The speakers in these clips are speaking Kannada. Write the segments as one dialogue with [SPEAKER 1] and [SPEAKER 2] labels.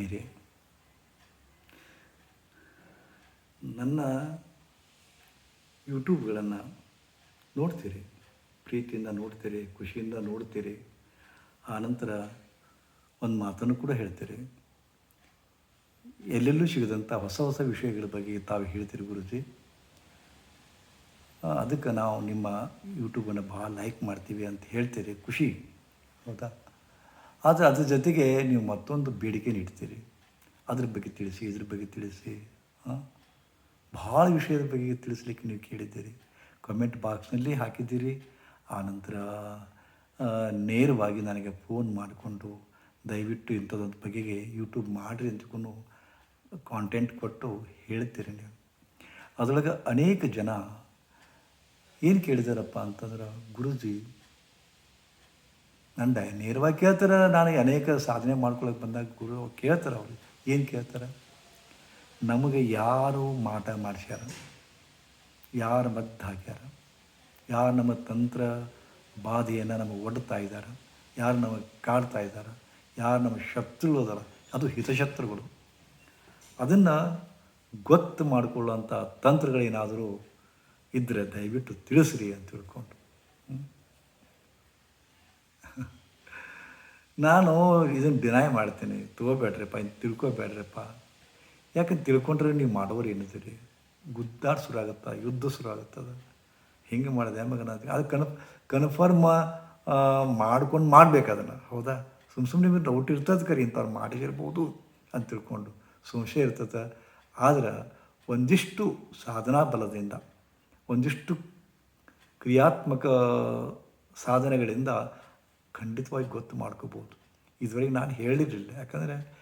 [SPEAKER 1] ಆತ್ಮೀಯರೇ ನನ್ನ ಯೂಟ್ಯೂಬ್ಗಳನ್ನು ನೋಡ್ತೀರಿ, ಪ್ರೀತಿಯಿಂದ ನೋಡ್ತೀರಿ, ಖುಷಿಯಿಂದ ನೋಡ್ತೀರಿ ಆನಂತರ ಒಂದು ಮಾತನ್ನು ಕೂಡ ಹೇಳ್ತೀರಿ. ಎಲ್ಲೆಲ್ಲೂ ಸಿಗದಂಥ ಹೊಸ ಹೊಸ ವಿಷಯಗಳ ಬಗ್ಗೆ ತಾವು ಹೇಳ್ತೀರಿ ಗುರುಜಿ. ಅದಕ್ಕೆ ನಾವು ನಿಮ್ಮ ಯೂಟ್ಯೂಬನ್ನು ಭಾಳ ಲೈಕ್ ಮಾಡ್ತೀವಿ ಅಂತ ಹೇಳ್ತೀರಿ, ಖುಷಿ. ಹೌದಾ? ಆದರೆ ಅದ್ರ ಜೊತೆಗೆ ನೀವು ಮತ್ತೊಂದು ಬೇಡಿಕೆ ನೀಡ್ತೀರಿ. ಅದ್ರ ಬಗ್ಗೆ ತಿಳಿಸಿ, ಇದ್ರ ಬಗ್ಗೆ ತಿಳಿಸಿ ಭಾಳ ವಿಷಯದ ಬಗ್ಗೆ ತಿಳಿಸ್ಲಿಕ್ಕೆ ನೀವು ಕೇಳಿದ್ದೀರಿ. ಕಮೆಂಟ್ ಬಾಕ್ಸ್ನಲ್ಲಿ ಹಾಕಿದ್ದೀರಿ. ಆನಂತರ ನೇರವಾಗಿ ನನಗೆ ಫೋನ್ ಮಾಡಿಕೊಂಡು ದಯವಿಟ್ಟು ಇಂಥದ್ದೊಂದು ಬಗೆಗೆ ಯೂಟ್ಯೂಬ್ ಮಾಡಿರಿ ಅಂತಕೊಂಡು ಕಾಂಟೆಂಟ್ ಕೊಟ್ಟು ಹೇಳ್ತೀರಿ ನೀವು. ಅದರೊಳಗೆ ಅನೇಕ ಜನ ಏನು ಕೇಳಿದಾರಪ್ಪ ಅಂತಂದ್ರೆ, ಗುರುಜಿ ನಂಡ ನೇರವಾಗಿ ಕೇಳ್ತಾರೆ ನಾನು ಅನೇಕ ಸಾಧನೆ ಮಾಡ್ಕೊಳ್ಳೋಕೆ ಬಂದಾಗ ಗುರು ಕೇಳ್ತಾರೆ ಅವರು. ಏನು ಕೇಳ್ತಾರೆ? ನಮಗೆ ಯಾರು ಮಾಟ ಮಾಡಿಸ್ಯಾರ? ಯಾರು ಮದ್ದು ಹಾಕ್ಯಾರ? ಯಾರು ನಮ್ಮ ತಂತ್ರ ಬಾಧೆಯನ್ನು ನಮಗೆ ಒಡ್ತಾ ಇದ್ದಾರೆ ಯಾರು ನಮಗೆ ಕಾಡ್ತಾ ಇದ್ದಾರೆ ಯಾರು ನಮ್ಮ ಶತ್ರುಗಳು ಅದಾರ? ಅದು ಹಿತಶತ್ರುಗಳು. ಅದನ್ನು ಗೊತ್ತು ಮಾಡಿಕೊಳ್ಳುವಂಥ ತಂತ್ರಗಳೇನಾದರೂ ಇದ್ದರೆ ದಯವಿಟ್ಟು ತಿಳಿಸ್ರಿ ಅಂತ ತಿಳ್ಕೊಂಡು. ನಾನು ಇದನ್ನು ಡಿನೈ ಮಾಡ್ತೀನಿ. ತಗೋಬೇಡ್ರಪ್ಪ ಇನ್ನು ತಿಳ್ಕೊಬೇಡ್ರಪ್ಪ. ಯಾಕಂತ ತಿಳ್ಕೊಂಡ್ರೆ ನೀವು ಮಾಡೋರು ಏನಿದ್ದೀರಿ? ಗುದ್ದಾಡ್ ಶುರು ಆಗುತ್ತಾ ಯುದ್ಧ ಶುರು ಆಗುತ್ತದ ಹಿಂಗೆ ಮಾಡಿದೆ. ಮಗನ? ಅದು ಕನ್ ಕನ್ಫರ್ಮ್ ಮಾಡ್ಕೊಂಡು ಮಾಡ್ಬೇಕು ಅದನ್ನು ಹೌದಾ? ಸುಮ್ಮ ಸುಮ್ಮನೆ ನಿಮಗೆ ಡೌಟ್ ಇರ್ತದೆ ಕರಿ, ಇಂಥವ್ರು ಮಾಡಿರ್ಬೋದು ಅಂತ ತಿಳ್ಕೊಂಡು. ಸಂಶಯ ಇರ್ತದೆ. ಆದ್ರೆ ಒಂದಿಷ್ಟು ಸಾಧನಾ ಬಲದಿಂದ, ಒಂದಿಷ್ಟು ಕ್ರಿಯಾತ್ಮಕ ಸಾಧನೆಗಳಿಂದ ಖಂಡಿತವಾಗಿ ಗೊತ್ತು ಮಾಡ್ಕೋಬೋದು. ಇದುವರೆಗೆ ನಾನು ಹೇಳಿರಲಿಲ್ಲ. ಯಾಕಂದರೆ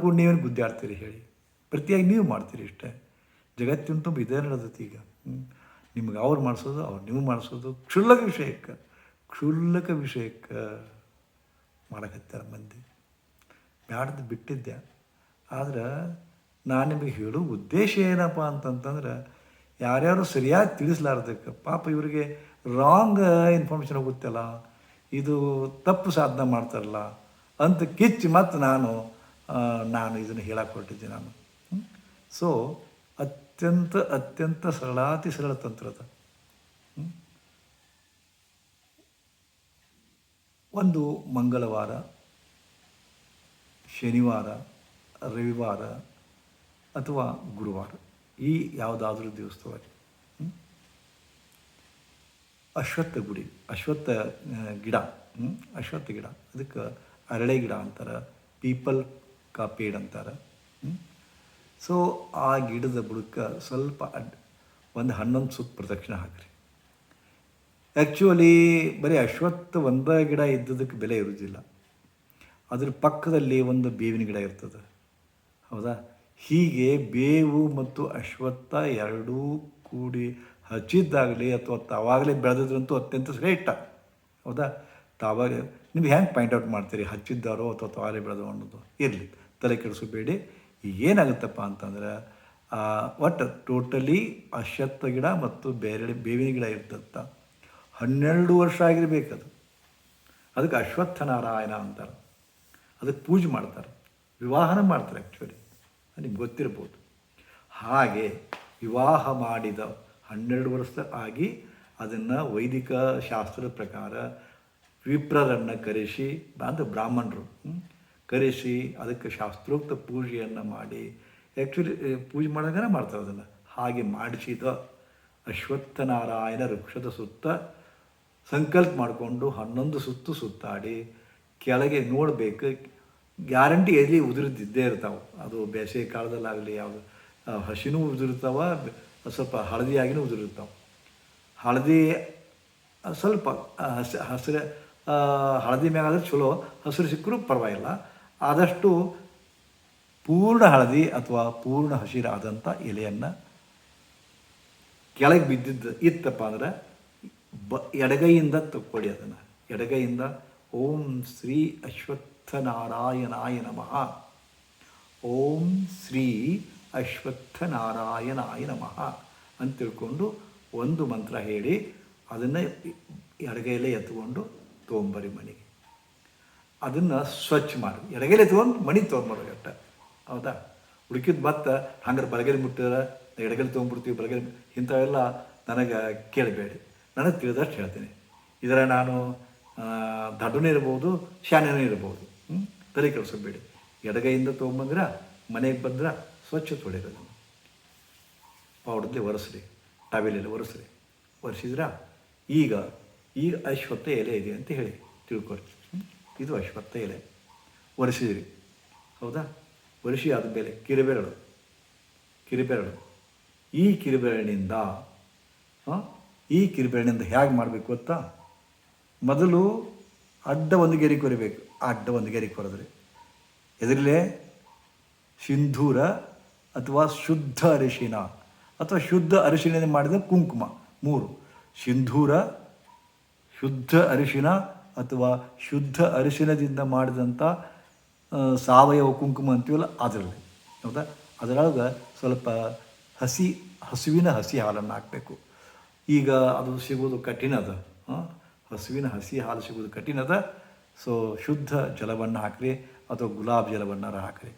[SPEAKER 1] ಕೂಡ ನೀವೇನು ಗುದ್ದಾಡ್ತೀರಿ ಹೇಳಿ. ಪ್ರತಿಯಾಗಿ ನೀವು ಮಾಡ್ತೀರಿ ಇಷ್ಟೇ. ಜಗತ್ತಿನ ತುಂಬ ಇದೇ ನಡೆದೈತಿ ಈಗ. ನಿಮ್ಗೆ ಅವ್ರು ಮಾಡಿಸೋದು, ಅವ್ರು ನೀವು ಮಾಡಿಸೋದು ಕ್ಷುಲ್ಲಕ ವಿಷಯಕ್ಕೆ. ಕ್ಷುಲ್ಲಕ ವಿಷಯಕ್ಕೆ ಮಾಡಕತ್ತಾರ ಮಂದಿ. ಬ್ಯಾಡ್ದು ಬಿಟ್ಟಿದ್ದೆ. ಆದ್ರೆ ನಾನು ನಿಮಗೆ ಹೇಳೋ ಉದ್ದೇಶ ಏನಪ್ಪ ಅಂತಂತಂದ್ರೆ ಯಾರ್ಯಾರು ಸರಿಯಾಗಿ ತಿಳಿಸ್ಲಾರ್ದಕ್ಕೆ ಪಾಪ ಇವರಿಗೆ ರಾಂಗ್ ಇನ್ಫಾರ್ಮೇಷನ್ ಹೋಗುತ್ತಲ್ಲ. ಇದು ತಪ್ಪು ಸಾಧನೆ ಮಾಡ್ತಾರಲ್ಲ ಅಂತ ಕಿಚ್ಚಿ ಮತ್ತು ನಾನು ನಾನು ಇದನ್ನು ಹೇಳಕ್ಕೆ ಹೊರಟಿದ್ದೆ ನಾನು ಸೊ ಅತ್ಯಂತ ಅತ್ಯಂತ ಸರಳಾತಿ ಸರಳ ತಂತ್ರದ? ಒಂದು ಮಂಗಳವಾರ, ಶನಿವಾರ, ರವಿವಾರ ಅಥವಾ ಗುರುವಾರ ಈ ಯಾವುದಾದ್ರೂ ದಿವಸವಾಗಿ? ಅಶ್ವತ್ಥ ಗುಡಿ, ಅಶ್ವತ್ಥ ಗಿಡ? ಅಶ್ವತ್ಥ ಗಿಡ. ಅದಕ್ಕೆ ಅರಳೆ ಗಿಡ ಅಂತಾರೆ, ಪೀಪಲ್ ಕಾಪೇಡ್ ಅಂತಾರೆ ಸೊ ಆ ಗಿಡದ ಬುಡಕ್ಕೆ ಸ್ವಲ್ಪ ಅಡ್, ಒಂದು ಹನ್ನೊಂದು ಸುತ್ತ ಪ್ರದಕ್ಷಿಣೆ ಹಾಕ್ರಿ. ಆ್ಯಕ್ಚುಲಿ ಬರೀ ಅಶ್ವತ್ಥ ಒಂದೇ ಗಿಡ ಇದ್ದದಕ್ಕೆ ಬೆಲೆ ಇರುವುದಿಲ್ಲ ಅದ್ರ ಪಕ್ಕದಲ್ಲಿ ಒಂದು ಬೇವಿನ ಗಿಡ ಇರ್ತದೆ. ಹೌದಾ? ಹೀಗೆ ಬೇವು ಮತ್ತು ಅಶ್ವತ್ಥ ಎರಡೂ ಕೂಡಿ ಹಚ್ಚಿದ್ದಾಗಲಿ ಅಥವಾ ತಾವಾಗಲೇ ಬೆಳೆದಿದ್ರಂತೂ ಅತ್ಯಂತ ಶ್ರೇಷ್ಠ. ಹೌದಾ? ತಾವಾಗ ನೀವು ಹೆಂಗೆ ಪಾಯಿಂಟ್ ಔಟ್ ಮಾಡ್ತೀರಿ? ಹಚ್ಚಿದ್ದಾರೋ ಅಥವಾ ತಾವಾಗಲೇ ಬೆಳೆದೋ ಅನ್ನೋದು ಇರಲಿ. ತಲೆ ಕೆಡಿಸಬೇಡಿ ಏನಾಗುತ್ತಪ್ಪ ಅಂತಂದ್ರೆ ಒಟ್ಟು ಟೋಟಲಿ ಅಶ್ವತ್ಥ ಗಿಡ ಮತ್ತು ಬೇರೆ ಬೇವಿನ ಗಿಡ ಇರ್ತಂತ ಹನ್ನೆರಡು ವರ್ಷ ಆಗಿರಬೇಕದು. ಅದಕ್ಕೆ ಅಶ್ವತ್ಥ ನಾರಾಯಣ ಅಂತಾರೆ. ಅದಕ್ಕೆ ಪೂಜೆ ಮಾಡ್ತಾರೆ. ವಿವಾಹನ ಮಾಡ್ತಾರೆ ಆ್ಯಕ್ಚುಲಿ ನಿಮ್ಗೆ ಗೊತ್ತಿರ್ಬೋದು. ಹಾಗೆ ವಿವಾಹ ಮಾಡಿದ ಹನ್ನೆರಡು ವರ್ಷ ಆಗಿ ಅದನ್ನು ವೈದಿಕ ಶಾಸ್ತ್ರದ ಪ್ರಕಾರ ವಿಪ್ರರನ್ನು ಕರೆಸಿ, ಅಂದರೆ ಬ್ರಾಹ್ಮಣರು ಕರೆಸಿ ಅದಕ್ಕೆ ಶಾಸ್ತ್ರೋಕ್ತ ಪೂಜೆಯನ್ನು ಮಾಡಿ. ಆ್ಯಕ್ಚುಲಿ ಪೂಜೆ ಮಾಡೋದನ್ನ ಮಾಡ್ತಾರೆ ಅದನ್ನು. ಹಾಗೆ ಮಾಡಿಸಿದ ಅಶ್ವತ್ಥನಾರಾಯಣ ವೃಕ್ಷದ ಸುತ್ತ ಸಂಕಲ್ಪ ಮಾಡಿಕೊಂಡು ಹನ್ನೊಂದು ಸುತ್ತು ಸುತ್ತಾಡಿ ಕೆಳಗೆ ನೋಡಬೇಕು. ಗ್ಯಾರಂಟಿ ಎಲ್ಲಿ ಉದುರಿದ್ದಿದ್ದೇ ಇರ್ತಾವೆ. ಅದು ಬೇಸಿಗೆ ಕಾಲದಲ್ಲಾಗಲಿ, ಯಾವುದು ಹಸಿನೂ ಉದುರಿರ್ತಾವ ಬೆ- ಸ್ವಲ್ಪ ಹಳದಿಯಾಗಿನೂ ಉದುರಿರ್ತಾವೆ ಹಳದಿ ಸ್ವಲ್ಪ ಹಸಿ, ಹಸಿರು ಹಳದಿ ಮ್ಯಾಗಾದ್ರೆ ಚಲೋ, ಹಸಿರು ಸಿಕ್ಕರೂ ಪರವಾಗಿಲ್ಲ. ಆದಷ್ಟು ಪೂರ್ಣ ಹಳದಿ ಅಥವಾ ಪೂರ್ಣ ಹಸಿರಾದಂಥ ಎಲೆಯನ್ನು ಕೆಳಗೆ ಬಿದ್ದಿದ್ದು, ಇತ್ತಪ್ಪ ಅಂದ್ರೆ ಬ, ಎಡಗೈಯಿಂದ ತಕ್ಕೊಳ್ಳಿ ಅದನ್ನು. ಎಡಗೈಯಿಂದ ಓಂ ಶ್ರೀ ಅಶ್ವತ್ಥನಾರಾಯಣಾಯ ನಮಃ. ಓಂ ಶ್ರೀ ಅಶ್ವತ್ಥನಾರಾಯಣಾಯ ನಮಃ ಅಂತ ತಿಳ್ಕೊಂಡು ಒಂದು ಮಂತ್ರ ಹೇಳಿ ಅದನ್ನು ಎಡಗೈಲೇ ಎತ್ಕೊಂಡು ತೊಗೊಂಬರಿ ಮನೆಗೆ ಅದನ್ನು ಸ್ವಚ್ಛ ಮಾಡಿ. ಎಡಗೈಲೆ ತೊಗೊಂಡು ಮಣಿ ತೊಗೊಂಡ್ಬಾರ್ದು ಅಟ್ಟ. ಹೌದಾ? ಹುಡುಕಿದ ಮತ್ತೆ ಹಂಗಾರೆ ಬಲಗೈಲಿ ಮುಟ್ಟಿದ್ರೆ ಎಡಗೈಲಿ ತೊಗೊಂಡ್ಬಿಡ್ತೀವಿ ಬಲಗೈಲಿ ಇಂಥವೆಲ್ಲ ನನಗೆ ಕೇಳಬೇಡಿ. ನನಗೆ ತಿಳಿದಷ್ಟು ಹೇಳ್ತೀನಿ. ಇದರ ನಾನು ದಡ್ಡನೇ ಇರ್ಬೋದು ಶಾನೆನೂ ಇರ್ಬೋದು. ಹ್ಞೂ ತಲೆ ಕೆಡಿಸ್ಕೋಬೇಡಿ. ಎಡಗೈಯಿಂದ ತೊಗೊಂಬಂದ್ರೆ ಮನೆಗೆ ಬಂದ್ರೆ ಸ್ವಚ್ಛ ತೊಳಿರೋದು ಪೌಡರ್ಲಿ ಒರೆಸ್ರಿ ಟವೆಲಲ್ಲಿ ಒರೆಸ್ರಿ. ಒರೆಸಿದ್ರ ಈಗ ಈ ಅಶ್ವತ್ಥ ಎಲೆ ಇದೆ ಅಂತ ಹೇಳಿ ತಿಳ್ಕೊಳ್ತೀವಿ ಇದು ಅಶ್ವತ್ಥ ಎಲೆ. ಒರೆಸಿದಿರಿ. ಹೌದಾ? ಒರೆಸಿ ಆದಮೇಲೆ ಕಿರುಬೆರಳು. ಕಿರುಬೆರಳು. ಈ ಕಿರಿಬೆರಳಿನಿಂದ ಆ, ಈ ಕಿರಿಬೆರಳಿನಿಂದ ಹೇಗೆ ಮಾಡಬೇಕು ಗೊತ್ತಾ? ಮೊದಲು ಅಡ್ಡ ಒಂದು ಗೆರೆ ಕೊರಿಬೇಕು. ಅಡ್ಡ ಒಂದು ಗೆರೆ ಕೊರೆದ್ರಿ. ಎದರಲ್ಲೇ ಸಿಂಧೂರ ಅಥವಾ ಶುದ್ಧ ಅರಿಶಿನ, ಅಥವಾ ಶುದ್ಧ ಅರಿಶಿನ ಮಾಡಿದ? ಕುಂಕುಮ. ಮೂರು. ಸಿಂಧೂರ ಶುದ್ಧ ಅರಿಶಿನ ಅಥವಾ ಶುದ್ಧ ಅರಿಶಿನದಿಂದ ಮಾಡಿದಂಥ ಸಾವಯವ ಕುಂಕುಮ ಅಂತೀವಲ್ಲ, ಅದರಲ್ಲಿ. ಹೌದಾ? ಅದರೊಳಗೆ ಸ್ವಲ್ಪ ಹಸಿ, ಹಸುವಿನ ಹಸಿ ಹಾಲನ್ನು ಹಾಕಬೇಕು. ಈಗ ಅದು ಸಿಗೋದು ಕಠಿಣ ಅದ ಹಸುವಿನ ಹಸಿ ಹಾಲು ಸಿಗೋದು ಕಠಿಣ ಅದ ಸೊ, ಶುದ್ಧ ಜಲವನ್ನು ಹಾಕ್ರಿ, ಅಥವಾ ಗುಲಾಬ್ ಜಲವನ್ನಾರ ಹಾಕ್ರಿ.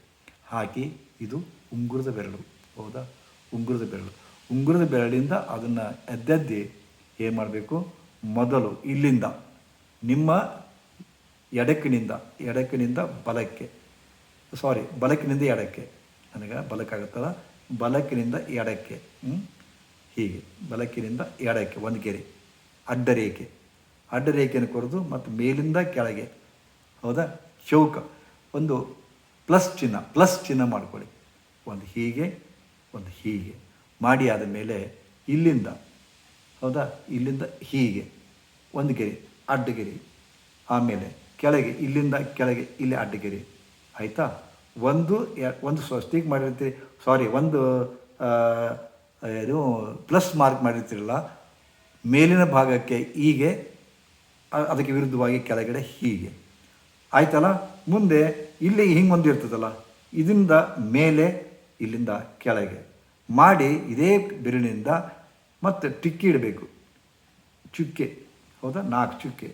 [SPEAKER 1] ಹಾಕಿ ಇದು ಉಂಗುರದ ಬೆರಳು. ಹೌದಾ? ಉಂಗುರದ ಬೆರಳು. ಉಂಗುರದ ಬೆರಳಿಂದ ಅದನ್ನು ಎದ್ದೆದ್ದಿ ಏನು ಮಾಡಬೇಕು? ಮೊದಲು ಇಲ್ಲಿಂದ, ನಿಮ್ಮ ಎಡಕ್ಕಿನಿಂದ ಎಡಕ್ಕಿನಿಂದ ಬಲಕ್ಕೆ. ಸಾರಿ ಬಲಕ್ಕಿನಿಂದ ಎಡಕ್ಕೆ. ನನಗೆ ಬಲಕ್ಕಾಗುತ್ತಲ್ಲ ಬಲಕ್ಕಿನಿಂದ ಎಡಕ್ಕೆ. ಹ್ಞೂ ಹೀಗೆ. ಬಲಕ್ಕಿನಿಂದ ಎಡಕ್ಕೆ, ಒಂದು ಗೆರೆ ಅಡ್ಡ ರೇಖೆ. ಅಡ್ಡ ರೇಖೆಯನ್ನು ಕೊರೆದು ಮತ್ತು ಮೇಲಿಂದ ಕೆಳಗೆ. ಹೌದಾ? ಚೌಕ. ಒಂದು ಪ್ಲಸ್ ಚಿಹ್ನ ಪ್ಲಸ್ ಚಿಹ್ನ ಮಾಡ್ಕೊಳ್ಳಿ. ಒಂದು ಹೀಗೆ ಒಂದು ಹೀಗೆ. ಮಾಡಿ ಆದ ಮೇಲೆ ಇಲ್ಲಿಂದ, ಹೌದಾ? ಇಲ್ಲಿಂದ ಹೀಗೆ. ಒಂದು ಗೆರೆ ಅಡ್ಡಗೆರೆ ಆಮೇಲೆ ಕೆಳಗೆ, ಇಲ್ಲಿಂದ ಕೆಳಗೆ, ಇಲ್ಲಿ ಅಡ್ಡಗೆರೆ ಆಯಿತಾ? ಒಂದು ಒಂದು ಸ್ವಸ್ತಿಗೆ ಮಾಡಿರ್ತೀರಿ. ಸಾರಿ, ಒಂದು ಇದು ಪ್ಲಸ್ ಮಾರ್ಕ್ ಮಾಡಿರ್ತೀರಲ್ಲ, ಮೇಲಿನ ಭಾಗಕ್ಕೆ ಹೀಗೆ ಅದಕ್ಕೆ ವಿರುದ್ಧವಾಗಿ ಕೆಳಗಡೆ ಹೀಗೆ. ಆಯ್ತಲ್ಲ? ಮುಂದೆ ಇಲ್ಲಿ ಹಿಂಗೆ ಒಂದು ಇರ್ತದಲ್ಲ, ಇದರಿಂದ ಮೇಲೆ, ಇಲ್ಲಿಂದ ಕೆಳಗೆ. ಮಾಡಿ ಇದೇ ಬೆರಳಿನಿಂದ ಮತ್ತೆ ಟಿಕ್ಕಿ ಇಡಬೇಕು. ಚುಕ್ಕೆ, ಹೌದಾ? ನಾಲ್ಕು ಚುಕ್ಕೆ.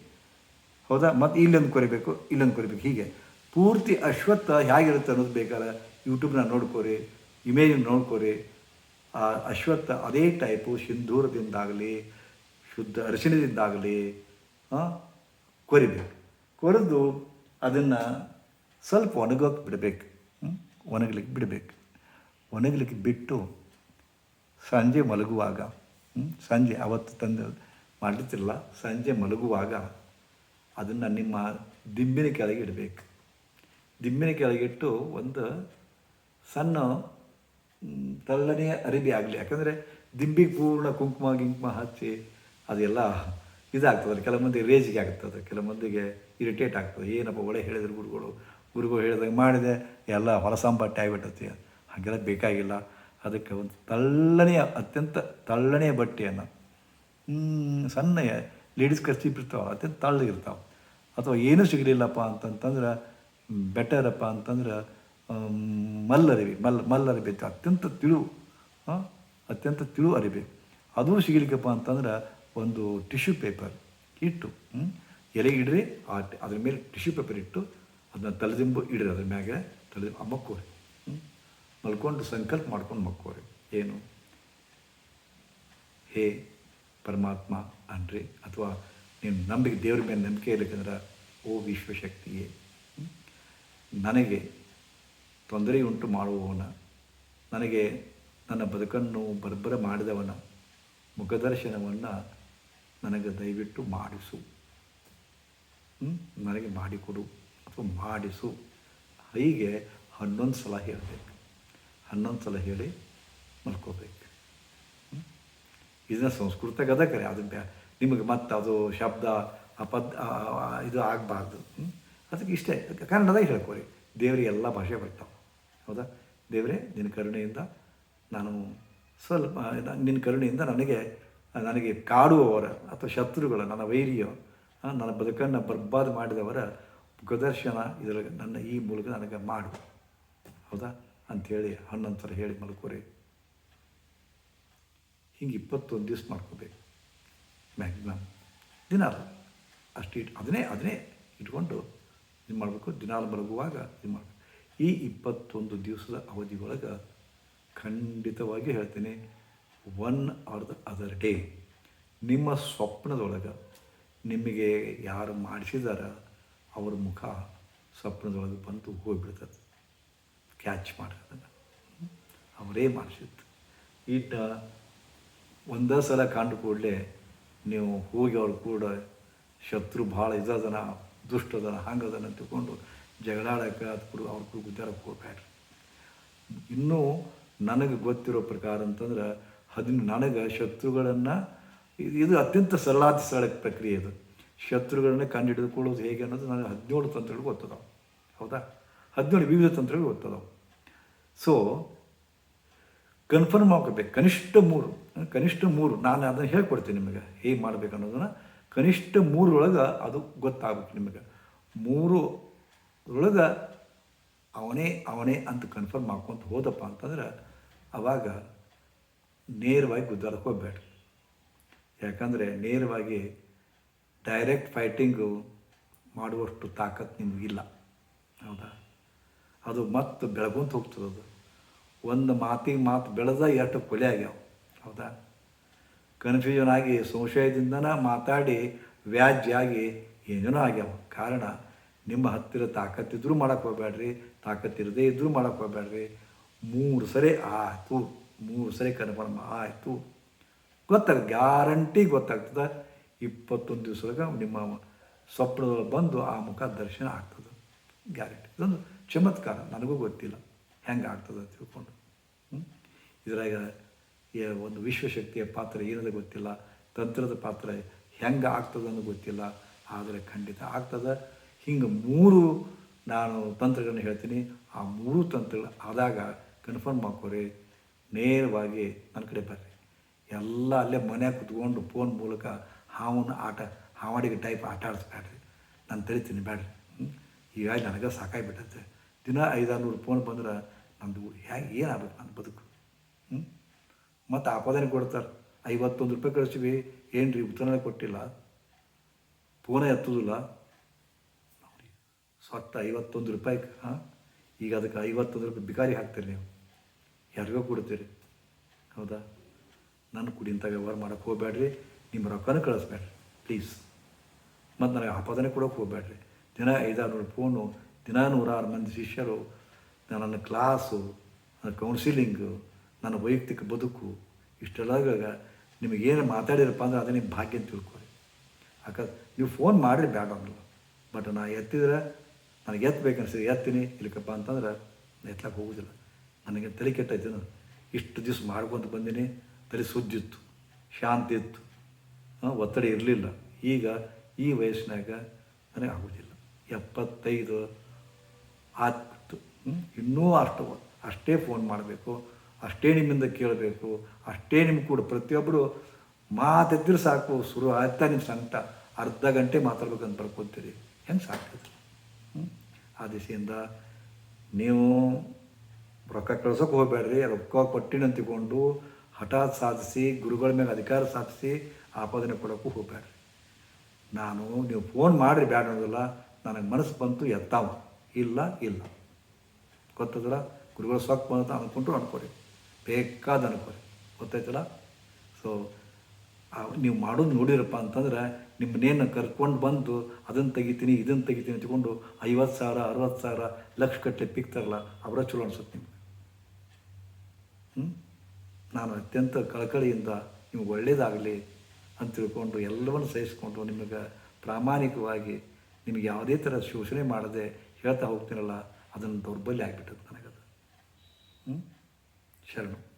[SPEAKER 1] ಹೌದಾ? ಮತ್ತು ಇಲ್ಲೊಂದು ಕೊರಿಬೇಕು ಇಲ್ಲೊಂದು ಕೊರಿಬೇಕು. ಹೀಗೆ. ಪೂರ್ತಿ ಅಶ್ವತ್ಥ ಹೇಗಿರುತ್ತೆ ಅನ್ನೋದು ಬೇಕಾದ್ರೆ ಯೂಟ್ಯೂಬ್ನ ನೋಡ್ಕೋರಿ, ಇಮೇಜ್ ನೋಡ್ಕೋರಿ. ಆ ಅಶ್ವತ್ಥ ಅದೇ ಟೈಪು ಸಿಂಧೂರದಿಂದಾಗಲಿ, ಶುದ್ಧ ಅರಿಶಿಣದಿಂದಾಗಲಿ ಕೊರಿಬೇಕು. ಕೊರೆದು ಅದನ್ನು ಸ್ವಲ್ಪ ಒಣಗೋಕೆ ಬಿಡಬೇಕು. ಒಣಗಲಿಕ್ಕೆ ಬಿಡಬೇಕು. ಒಣಗಲಿಕ್ಕೆ ಬಿಟ್ಟು ಸಂಜೆ ಮಲಗುವಾಗ ಸಂಜೆ ಅವತ್ತು ತಂದು ಮಾಡಲಿತ್ತಿರಲ್ಲ ಸಂಜೆ ಮಲಗುವಾಗ ಅದನ್ನು ನಿಮ್ಮ ದಿಂಬಿನ ಕೆಳಗೆ ಇಡಬೇಕು. ದಿಂಬಿನ ಕೆಳಗಿಟ್ಟು ಒಂದು ಸಣ್ಣ ತೆಳ್ಳನೆಯ ಅರಿಬಿ ಆಗಲಿ. ಯಾಕಂದರೆ ದಿಂಬಿಗೆ ಪೂರ್ಣ ಕುಂಕುಮ, ಗಿಂಕುಮ ಹಚ್ಚಿ ಅದೆಲ್ಲ ಇದಾಗ್ತದೆ. ಕೆಲವು ಮಂದಿಗೆ ರೇಜಿಗೆ ಆಗ್ತದೆ ಕೆಲವು ಮಂದಿಗೆ ಇರಿಟೇಟ್ ಆಗ್ತದೆ. ಏನಪ್ಪ ಒಳ್ಳೆ ಹೇಳಿದ್ರು ಗುರುಗಳು ಗುರುಗಳು ಹೇಳಿದಾಗ ಮಾಡಿದೆ, ಎಲ್ಲ ಹೊಲಸಾಂಬಟ್ಟೆ ಆಗಿಬಿಟ್ಟತಿ ಹಾಗೆಲ್ಲ ಬೇಕಾಗಿಲ್ಲ. ಅದಕ್ಕೆ ಒಂದು ತಳ್ಳನೆಯ, ಅತ್ಯಂತ ತಳ್ಳನೆಯ ಬಟ್ಟೆಯನ್ನು ಸಣ್ಣಯ ಸಣ್ಣ ಲೇಡೀಸ್ ಖರ್ಚು ಇರ್ತಾವೆ ಅತ್ಯಂತ ತಳ್ಳಗಿರ್ತಾವೆ ಅಥವಾ ಏನೂ ಸಿಗಲಿಲ್ಲಪ್ಪ ಅಂತಂತಂದ್ರೆ ಬೆಟರಪ್ಪ ಅಂತಂದ್ರೆ ಮಲ್ಲರಿವಿ, ಮಲ್ ಮಲ್ಲರಿಬಿ ಅಂತ, ಅತ್ಯಂತ ತಿಳು ಅತ್ಯಂತ ತಿಳು ಅರಿಬಿ ಅದು ಸಿಗಲಿಕ್ಕಪ್ಪ ಅಂತಂದ್ರೆ, ಒಂದು ಟಿಶ್ಯೂ ಪೇಪರ್ ಇಟ್ಟು ಎಲೆ ಇಡ್ರಿ, ಆ ಅದ್ರ ಮೇಲೆ ಟಿಶ್ಯೂ ಪೇಪರ್ ಇಟ್ಟು ಅದನ್ನ ತಲೆದಿಂಬು ಇಡ್ರಿ, ಅದ್ರ ಮ್ಯಾಗೆ ತಲೆ ಮಕ್ಕೋರಿ. ಮಲ್ಕೊಂಡು ಸಂಕಲ್ಪ ಮಾಡ್ಕೊಂಡು ಮಕ್ಕೋರಿ. ಏನು? ಹೇ ಪರಮಾತ್ಮ ಅನ್ರಿ, ಅಥವಾ ನೀನು ನಂಬಿಕೆ, ದೇವ್ರ ಮೇಲೆ ನಂಬಿಕೆ ಇರ್ಬೇಕಂದ್ರೆ ಓ ವಿಶ್ವಶಕ್ತಿಯೇ? ನನಗೆ ತೊಂದರೆ ಉಂಟು ಮಾಡುವವನ, ನನಗೆ ನನ್ನ ಬದುಕನ್ನು ಬರ್ಬರ ಮಾಡಿದವನ, ಮುಖದರ್ಶನವನ್ನು ನನಗೆ ದಯವಿಟ್ಟು ಮಾಡಿಸು? ನನಗೆ ಮಾಡಿಕೊಡು. ಮಾಡಿಸು. ಹೀಗೆ ಹನ್ನೊಂದು ಸಲ ಹೇಳಬೇಕು. ಹನ್ನೊಂದು ಸಲ ಹೇಳಿ ಮಲ್ಕೋಬೇಕು. ಇದನ್ನ ಸಂಸ್ಕೃತ ಗದಕರೆ ಅದು ಬ್ಯಾ ನಿಮಗೆ ಮತ್ತೆ ಅದು ಶಬ್ದ ಅಪದ್ ಇದು ಆಗಬಾರ್ದು. ಅದಕ್ಕೆ ಇಷ್ಟೇ. ಕನ್ನಡದಾಗ ಹೇಳ್ಕೊರಿ ದೇವರಿಗೆ ಎಲ್ಲ ಭಾಷೆ ಬರ್ತಾವೆ. ಹೌದಾ? ದೇವರೇ, ನಿನ್ನ ಕರುಣೆಯಿಂದ ನಾನು ಸ್ವಲ್ಪ, ನಿನ್ನ ಕರುಣೆಯಿಂದ ನನಗೆ ನನಗೆ ಕಾಡುವವರ ಅಥವಾ ಶತ್ರುಗಳ, ನನ್ನ ವೈರಿಯ ನನ್ನ ಬದುಕನ್ನು ಬರ್ಬಾದ್ ಮಾಡಿದವರ ಮುಖದರ್ಶನ ಇದರ ನನ್ನ ಈ ಮೂಲಕ ನನಗೆ ಮಾಡು. ಹೌದಾ? ಅಂಥೇಳಿ ಹನ್ನೊಂದು ಹೇಳಿ ಮಲ್ಕೋರಿ. ಹಿಂಗೆ ಇಪ್ಪತ್ತೊಂದು ದಿವಸ ಮಾಡ್ಕೋಬೇಕು ಮ್ಯಾಕ್ಸಿಮಮ್ ದಿನ ಅಷ್ಟು ಇಟ್ಟು ಅದನ್ನೇ ಅದನ್ನೇ ಇಟ್ಕೊಂಡು ಇದು ಮಾಡಬೇಕು. ದಿನಾಲು ಮಲಗುವಾಗ ಇದು ಮಾಡಬೇಕು. ಈ ಇಪ್ಪತ್ತೊಂದು ದಿವಸದ ಅವಧಿ ಒಳಗೆ ಖಂಡಿತವಾಗಿ ಹೇಳ್ತೀನಿ one or the other day ನಿಮ್ಮ ಸ್ವಪ್ನದೊಳಗೆ ನಿಮಗೆ ಯಾರು ಮಾಡಿಸಿದಾರ ಅವ್ರ ಮುಖ ಸ್ವಪ್ನದೊಳಗೆ ಬಂತು ಹೋಗಿಬಿಡ್ತದೆ. ಕ್ಯಾಚ್ ಮಾಡೋದನ್ನು ಅವರೇ ಮಾಡಿಸಿತ್ತು ಇಟ್ಟ ಒಂದೇ ಸಲ ಕಂಡು ಕೂಡಲೇ ನೀವು ಹೋಗಿ ಅವ್ರು ಕೂಡ ಶತ್ರು ಭಾಳ ಇದದನ ದುಷ್ಟದನ, ಹಂಗದನ ಅಂತ ತಿಳ್ಕೊಂಡು ಜಗಳಾಡಕ್ಕೆ ಅದು ಕೂಡ ಅವ್ರ ಕೂಡ ಹೋಗ್ಬೇಡ್ರಿ ಇನ್ನೂ ನನಗೆ ಗೊತ್ತಿರೋ ಪ್ರಕಾರ ಅಂತಂದ್ರೆ ಹದಿನ ನನಗೆ ಶತ್ರುಗಳನ್ನು, ಇದು ಅತ್ಯಂತ ಸರಳಾತಿ ಸರಳ ಪ್ರಕ್ರಿಯೆ ಇದು ಶತ್ರುಗಳನ್ನ ಕಂಡು ಹಿಡಿದುಕೊಳ್ಳೋದು ಹೇಗೆ ಅನ್ನೋದು ನನಗೆ ಹದಿನೇಳು ತಂತ್ರಗಳು ಗೊತ್ತದಾವೆ. ಹೌದಾ? ಹದಿನೇಳು ವಿವಿಧ ತಂತ್ರಗಳು ಗೊತ್ತದಾವೆ. ಸೊ ಕನ್ಫರ್ಮ್ ಆಗ್ಬೇಕು. ಕನಿಷ್ಠ ಮೂರು ಕನಿಷ್ಠ ಮೂರು. ನಾನು ಅದನ್ನು ಹೇಳ್ಕೊಡ್ತೀನಿ ನಿಮಗೆ. ಹೇಗೆ ಮಾಡಬೇಕು ಅನ್ನೋದನ್ನು. ಕನಿಷ್ಠ ಮೂರೊಳಗೆ ಅದು ಗೊತ್ತಾಗಬೇಕು ನಿಮಗೆ. ಮೂರು ಒಳಗೆ ಅವನೇ ಅವನೇ ಅಂತ ಕನ್ಫರ್ಮ್ ಮಾಡ್ಕೊತ ಹೋದಪ್ಪ ಅಂತಂದ್ರೆ ಅವಾಗ ನೇರವಾಗಿ ಗುದ್ದಾಡಕ್ಕೆ ಹೋಗ್ಬೇಡ್ರಿ. ಯಾಕಂದರೆ ನೇರವಾಗಿ ಡೈರೆಕ್ಟ್ ಫೈಟಿಂಗು ಮಾಡುವಷ್ಟು ತಾಕತ್ತು ನಿಮಗಿಲ್ಲ ಹೌದಾ? ಅದು ಮತ್ತೆ ಬೆಳಗೊಂತ ಹೋಗ್ತದೆ ಅದು. ಒಂದು ಮಾತಿಗೆ ಮಾತು ಬೆಳೆದ ಎಷ್ಟು ಕೊಲೆ ಆಗ್ಯಾವ. ಹೌದಾ? ಕನ್ಫ್ಯೂಷನ್ ಆಗಿ, ಸಂಶಯದಿಂದನೇ ಮಾತಾಡಿ, ವ್ಯಾಜ್ಯ ಆಗಿ ಏನೇನೋ ಆಗ್ಯಾವ. ಕಾರಣ, ನಿಮ್ಮ ಹತ್ತಿರ ತಾಕತ್ತಿದ್ರೂ ಮಾಡೋಕ್ಕೆ ಹೋಗ್ಬೇಡ್ರಿ ತಾಕತ್ತಿರದೇ ಇದ್ದರೂ ಮಾಡೋಕ್ಕೆ ಹೋಗ್ಬೇಡ್ರಿ ಮೂರು ಸರಿ ಆಯಿತು, ಮೂರು ಸರಿ ಕನ್ಫರ್ಮ್ ಆಯಿತು. ಗೊತ್ತಾಗ, ಗ್ಯಾರಂಟಿ ಗೊತ್ತಾಗ್ತದೆ. ಇಪ್ಪತ್ತೊಂದು ದಿವಸದಾಗ ನಿಮ್ಮ ಸ್ವಪ್ನದೊಳಗೆ ಬಂದು ಆ ಮುಖ ದರ್ಶನ ಆಗ್ತದೆ. ಗ್ಯಾರಂಟಿ ಇದೊಂದು ಚಮತ್ಕಾರ. ನನಗೂ ಗೊತ್ತಿಲ್ಲ. ಹೆಂಗೆ ಆಗ್ತದೆ ತಿಳ್ಕೊಂಡು. ಇದರಾಗ ಒಂದು ವಿಶ್ವಶಕ್ತಿಯ ಪಾತ್ರ ಏನದ ಗೊತ್ತಿಲ್ಲ. ತಂತ್ರದ ಪಾತ್ರ ಹೆಂಗೆ ಆಗ್ತದೆ ಅನ್ನೋ ಗೊತ್ತಿಲ್ಲ. ಆದರೆ ಖಂಡಿತ ಆಗ್ತದೆ. ಹಿಂಗೆ ಮೂರು ನಾನು ತಂತ್ರಗಳನ್ನು ಹೇಳ್ತೀನಿ. ಆ ಮೂರು ತಂತ್ರಗಳು ಆದಾಗ ಕನ್ಫರ್ಮ್ ಮಾಡ್ಕೋರಿ. ನೇರವಾಗಿ ನನ್ನ ಕಡೆ ಬರ್ರಿ. ಎಲ್ಲ ಅಲ್ಲೇ ಮನೆ ಕುತ್ಕೊಂಡು ಫೋನ್ ಮೂಲಕ ಹಾವನ್ನ ಆಟ, ಹಾವಾಡಿಗೆ ಟೈಪ್ ಆಟ ಆಡಿಸ್ಬೇಡ್ರಿ. ನಾನು ತಿಳಿತೀನಿ ಬೇಡ್ರಿ ಹ್ಞೂ ಹೀಗಾಗಿ ನನಗೆ ಸಾಕಾಗಿಬಿಟ್ಟೈತೆ. ದಿನ ಐದಾರು ನೂರು ಫೋನ್ ಬಂದ್ರೆ ನಂದು ಹ್ಯಾಂಗೆ ಏನಾಗಬೇಕು ನನ್ನ ಬದುಕು? ಹ್ಞೂ ಮತ್ತು ಆಪಾದನೆ ಕೊಡ್ತಾರೆ. ಐವತ್ತೊಂದು ರೂಪಾಯಿ ಕಳಿಸ್ತೀವಿ ಏನು ರೀ ಉತ್ತರನೇ ಕೊಟ್ಟಿಲ್ಲ. ಫೋನೇ ಎತ್ತೋದಿಲ್ಲ. ಸ್ವತ್ತ ಐವತ್ತೊಂದು ರೂಪಾಯಿ ಹಾಂ? ಈಗ ಅದಕ್ಕೆ ಐವತ್ತೊಂದು ರೂಪಾಯಿ ಬಿಕಾರಿ ಹಾಕ್ತೀರಿ ನೀವು. ಯಾರಿಗೋ ಕೊಡ್ತೀರಿ ಹೌದಾ? ನನ್ನ ಕುಡಿ ಇಂಥ ವ್ಯವಹಾರ ಮಾಡೋಕ್ಕೆ ಹೋಗ್ಬೇಡ್ರಿ. ನಿಮ್ಮ ರೊಕ್ಕನೂ ಕಳಿಸ್ಬೇಡ್ರಿ ಪ್ಲೀಸ್ ಮತ್ತು ನನಗೆ ಆಪಾದನೆ ಕೊಡೋಕೆ ಹೋಗ್ಬೇಡ್ರಿ. ದಿನ ಐದಾರು ಫೋನು, ದಿನ ನೂರಾರು ಮಂದಿ ಶಿಷ್ಯರು ನನ್ನ ಕ್ಲಾಸು, ನನ್ನ ಕೌನ್ಸಿಲಿಂಗು ನನ್ನ ವೈಯಕ್ತಿಕ ಬದುಕು ಇಷ್ಟೆಲ್ಲಾಗ ನಿಮಗೇನು ಮಾತಾಡಿರಪ್ಪ ಅಂದ್ರೆ ಅದೇ ನಿಮ್ಮ ಭಾಗ್ಯ ಅಂತ ತಿಳ್ಕೊಳ್ರಿ ಯಾಕಂದ್ರೆ ನೀವು ಫೋನ್ ಮಾಡಿರಿ ಬೇಡ ಅನ್ನಲ್ಲ ಬಟ್ ನಾ ಎತ್ತಿದ್ರೆ ನನಗೆ ಎತ್ತಬೇಕನ್ಸಿದ್ರೆ ಎತ್ತೀನಿ, ಇಲ್ಲಕಪ್ಪ ಅಂತಂದ್ರೆ ನಾನು ಎತ್ತಕ್ಕೆ ಹೋಗೋದಿಲ್ಲ. ನನಗೆ ತಲೆ ಕೆಟ್ಟಾಯ್ತು ಇಷ್ಟು ದಿವಸ ಮಾಡ್ಕೊಂತ ಬಂದೀನಿ, ತಲೆ ಸುದ್ದಿತ್ತು, ಶಾಂತಿ ಇತ್ತು. ಒತ್ತಡ ಇರಲಿಲ್ಲ. ಈಗ ಈ ವಯಸ್ಸಿನಾಗ ನನಗೆ ಆಗೋದಿಲ್ಲ. ಎಪ್ಪತ್ತೈದು ಆಯ್ತು ಇನ್ನೂ ಅಷ್ಟು ಅಷ್ಟೇ ಫೋನ್ ಮಾಡಬೇಕು, ಅಷ್ಟೇ ನಿಮ್ಮಿಂದ ಕೇಳಬೇಕು, ಅಷ್ಟೇ ನಿಮ್ಗೆ ಕೂಡ ಪ್ರತಿಯೊಬ್ಬರು ಮಾತಿದ್ರೆ ಸಾಕು, ಶುರು ಆಯ್ತಾ ನಿಮ್ಮ ಸಂಕಟ, ಅರ್ಧ ಗಂಟೆ ಮಾತಾಡ್ಬೇಕಂತ ಬರ್ಕೊತೀರಿ ಹೆಂಗೆ ಸಾಕು ಹ್ಞೂ ಆ ದಿಸೆಯಿಂದ ನೀವು ರೊಕ್ಕ ಕಳ್ಸೋಕೆ ಹೋಗಬೇಡ್ರಿ, ರೊಕ್ಕ ಕೊಟ್ಟಿನ ತಗೊಂಡು ಹಠಾತ್ ಸಾಧಿಸಿ, ಗುರುಗಳ ಮೇಲೆ ಅಧಿಕಾರ ಸಾಧಿಸಿ ಆಪಾದನೆ ಕೊಡೋಕ್ಕೂ ಹೋಗಬೇಡ್ರಿ ನಾನು ನೀವು ಫೋನ್ ಮಾಡಿರಿ ಬ್ಯಾಡ ಅನ್ನೋದಿಲ್ಲ ನನಗೆ ಮನಸ್ಸು ಬಂತು ಎತ್ತಾವ ಇಲ್ಲ ಇಲ್ಲ. ಗೊತ್ತದಲ್ಲ? ಗುರುಗಳ ಸೊಕ್ಕ ಬಂತ ಅಂದ್ಕೊಂಡ್ರು ಅನ್ಕೋರಿ. ಬೇಕಾದ ಅನ್ಕೋರಿ. ಗೊತ್ತಾಯ್ತಲ್ಲ? ಸೊ ನೀವು ಮಾಡೋದು ನೋಡಿರಪ್ಪ ಅಂತಂದ್ರೆ ನಿಮ್ಮನ್ನೇನು ಕರ್ಕೊಂಡು ಬಂದು ಅದನ್ನು ತೆಗಿತೀನಿ ಇದನ್ನು ತೆಗಿತೀನಿ ಅಂತ್ಕೊಂಡು ಐವತ್ತು ಸಾವಿರ, ಅರವತ್ತು ಸಾವಿರ ಲಕ್ಷ ಕಟ್ಟೆ ಪಿಕ್ತಾರಲ್ಲ ಅವರ ಚಲೋ ಅನ್ಸುತ್ತೆ ನಿಮ್ಗೆ. ಹ್ಞೂ ನಾನು ಅತ್ಯಂತ ಕಳಕಳಿಯಿಂದ ನಿಮ್ಗೆ ಒಳ್ಳೆಯದಾಗಲಿ ಅಂತ ತಿಳ್ಕೊಂಡು ಎಲ್ಲವನ್ನು ಸಹಿಸ್ಕೊಂಡು ನಿಮಗೆ ಪ್ರಾಮಾಣಿಕವಾಗಿ ನಿಮಗೆ ಯಾವುದೇ ಥರ ಶೋಷಣೆ ಮಾಡದೆ ಹೇಳ್ತಾ ಹೋಗ್ತೀನಲ್ಲ ಅದನ್ನು ದೌರ್ಬಲ್ಯ ಆಗಿಬಿಟ್ಟದ್ದು ನನಗದು. ಹ್ಞೂ ಶರಣು.